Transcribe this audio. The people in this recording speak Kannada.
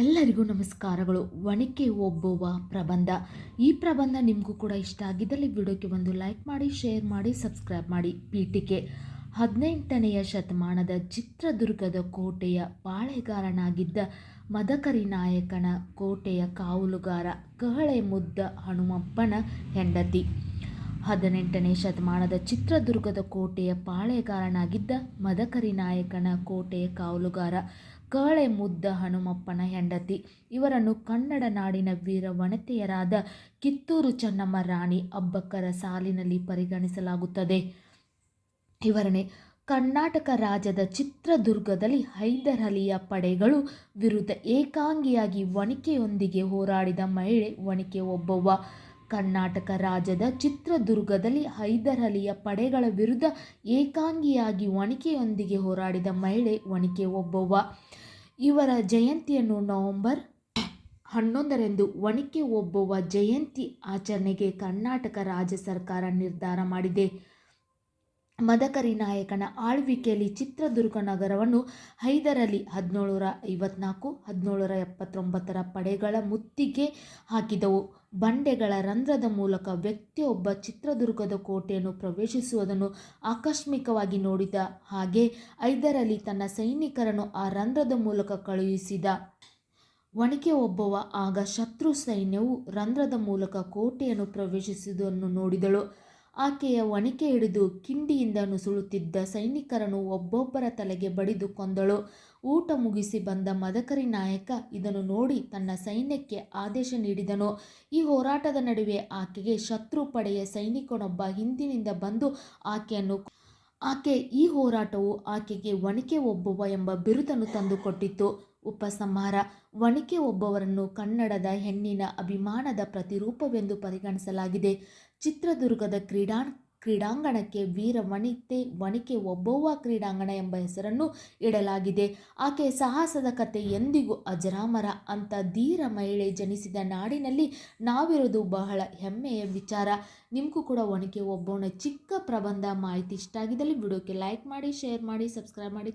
ಎಲ್ಲರಿಗೂ ನಮಸ್ಕಾರಗಳು. ಒಣಕೆ ಒಬ್ಬುವ ಪ್ರಬಂಧ. ಈ ಪ್ರಬಂಧ ನಿಮಗೂ ಕೂಡ ಇಷ್ಟ ಆಗಿದ್ದಲ್ಲಿ ವಿಡಿಯೋಕ್ಕೆ ಒಂದು ಲೈಕ್ ಮಾಡಿ, ಶೇರ್ ಮಾಡಿ, ಸಬ್ಸ್ಕ್ರೈಬ್ ಮಾಡಿ. ಪೀಠಿಕೆ. ಹದಿನೆಂಟನೆಯ ಶತಮಾನದ ಚಿತ್ರದುರ್ಗದ ಕೋಟೆಯ ಪಾಳೆಗಾರನಾಗಿದ್ದ ಮದಕರಿ ನಾಯಕನ ಕೋಟೆಯ ಕಾವಲುಗಾರ ಕಹಳೆ ಮುದ್ದ ಹನುಮಪ್ಪನ ಹೆಂಡತಿ. ಹದಿನೆಂಟನೇ ಶತಮಾನದ ಚಿತ್ರದುರ್ಗದ ಕೋಟೆಯ ಪಾಳೆಗಾರನಾಗಿದ್ದ ಮದಕರಿ ನಾಯಕನ ಕೋಟೆಯ ಕಾವಲುಗಾರ ಕಹಳೆ ಮುದ್ದ ಹನುಮಪ್ಪನ ಹೆಂಡತಿ. ಇವರನ್ನು ಕನ್ನಡ ನಾಡಿನ ವೀರ ವನಿತೆಯರಾದ ಕಿತ್ತೂರು ಚೆನ್ನಮ್ಮ ರಾಣಿ ಅಬ್ಬಕ್ಕರ ಸಾಲಿನಲ್ಲಿ ಪರಿಗಣಿಸಲಾಗುತ್ತದೆ. ಇವರನ್ನೇ ಕರ್ನಾಟಕ ರಾಜ್ಯದ ಚಿತ್ರದುರ್ಗದಲ್ಲಿ ಹೈದರಲಿಯ ಪಡೆಗಳು ವಿರುದ್ಧ ಏಕಾಂಗಿಯಾಗಿ ವಣಿಕೆಯೊಂದಿಗೆ ಹೋರಾಡಿದ ಮಹಿಳೆ ವಣಿಕೆ ಒಬ್ಬವ್ವ ಕರ್ನಾಟಕ ರಾಜ್ಯದ ಚಿತ್ರದುರ್ಗದಲ್ಲಿ ಹೈದರಲಿಯ ಪಡೆಗಳ ವಿರುದ್ಧ ಏಕಾಂಗಿಯಾಗಿ ವಣಿಕೆಯೊಂದಿಗೆ ಹೋರಾಡಿದ ಮಹಿಳೆ ವಣಿಕೆ ಒಬ್ಬವ್ವ ಇವರ ಜಯಂತಿಯನ್ನು ನವೆಂಬರ್ ಹನ್ನೊಂದರಂದು ವಣಿಕೆ ಒಬ್ಬವ್ವ ಜಯಂತಿ ಆಚರಣೆಗೆ ಕರ್ನಾಟಕ ರಾಜ್ಯ ಸರ್ಕಾರ ನಿರ್ಧಾರ ಮಾಡಿದೆ. ಮದಕರಿ ನಾಯಕನ ಆಳ್ವಿಕೆಯಲ್ಲಿ ಚಿತ್ರದುರ್ಗ ನಗರವನ್ನು ಹೈದರಲಿ ಹದಿನೇಳುನೂರ ಐವತ್ನಾಲ್ಕು, ಹದಿನೇಳುನೂರ ಎಪ್ಪತ್ತೊಂಬತ್ತರ ಪಡೆಗಳ ಮುತ್ತಿಗೆ ಹಾಕಿದವು. ಬಂಡೆಗಳ ರಂಧ್ರದ ಮೂಲಕ ವ್ಯಕ್ತಿಯೊಬ್ಬ ಚಿತ್ರದುರ್ಗದ ಕೋಟೆಯನ್ನು ಪ್ರವೇಶಿಸುವುದನ್ನು ಆಕಸ್ಮಿಕವಾಗಿ ನೋಡಿದ ಹಾಗೆ ಹೈದರಲಿ ತನ್ನ ಸೈನಿಕರನ್ನು ಆ ರಂಧ್ರದ ಮೂಲಕ ಕಳುಹಿಸಿದ. ಒಣಕೆ ಒಬ್ಬವ ಆಗ ಶತ್ರು ಸೈನ್ಯವು ರಂಧ್ರದ ಮೂಲಕ ಕೋಟೆಯನ್ನು ಪ್ರವೇಶಿಸುವುದನ್ನು ನೋಡಿದಳು. ಆಕೆಯ ಒಣಕೆ ಹಿಡಿದು ಕಿಂಡಿಯಿಂದ ನುಸುಳುತ್ತಿದ್ದ ಸೈನಿಕರನ್ನು ಒಬ್ಬೊಬ್ಬರ ತಲೆಗೆ ಬಡಿದು ಕೊಂದಳು. ಊಟ ಮುಗಿಸಿ ಬಂದ ಮದಕರಿ ನಾಯಕ ಇದನ್ನು ನೋಡಿ ತನ್ನ ಸೈನ್ಯಕ್ಕೆ ಆದೇಶ ನೀಡಿದನು. ಈ ಹೋರಾಟದ ನಡುವೆ ಆಕೆಗೆ ಶತ್ರು ಪಡೆಯ ಸೈನಿಕನೊಬ್ಬ ಹಿಂದಿನಿಂದ ಬಂದು ಆಕೆಯನ್ನು ಆಕೆ ಈ ಹೋರಾಟವು ಆಕೆಗೆ ಒಣಕೆ ಒಬ್ಬವ ಎಂಬ ಬಿರುದನ್ನು ತಂದುಕೊಟ್ಟಿತ್ತು. ಉಪಸಂಹಾರ ವಣಿಕೆ ಒಬ್ಬವರನ್ನು ಕನ್ನಡದ ಹೆಣ್ಣಿನ ಅಭಿಮಾನದ ಪ್ರತಿರೂಪವೆಂದು ಪರಿಗಣಿಸಲಾಗಿದೆ. ಚಿತ್ರದುರ್ಗದ ಕ್ರೀಡಾ ಕ್ರೀಡಾಂಗಣಕ್ಕೆ ವೀರ ವನಿತೆ ವಣಿಕೆ ಒಬ್ಬವ್ವ ಕ್ರೀಡಾಂಗಣ ಎಂಬ ಹೆಸರನ್ನು ಇಡಲಾಗಿದೆ. ಆಕೆ ಸಾಹಸದ ಕತೆ ಎಂದಿಗೂ ಅಜರಾಮರ ಅಂತ ಧೀರ ಮಹಿಳೆ ಜನಿಸಿದ ನಾಡಿನಲ್ಲಿ ನಾವಿರೋದು ಬಹಳ ಹೆಮ್ಮೆಯ ವಿಚಾರ. ನಿಮಗೂ ಕೂಡ ವಣಿಕೆ ಒಬ್ಬವನ ಚಿಕ್ಕ ಪ್ರಬಂಧ ಮಾಹಿತಿ ಇಷ್ಟ ಆಗಿದ್ದಲ್ಲಿ ವಿಡಿಯೋಕ್ಕೆ ಲೈಕ್ ಮಾಡಿ ಶೇರ್ ಮಾಡಿ ಸಬ್ಸ್ಕ್ರೈಬ್ ಮಾಡಿ.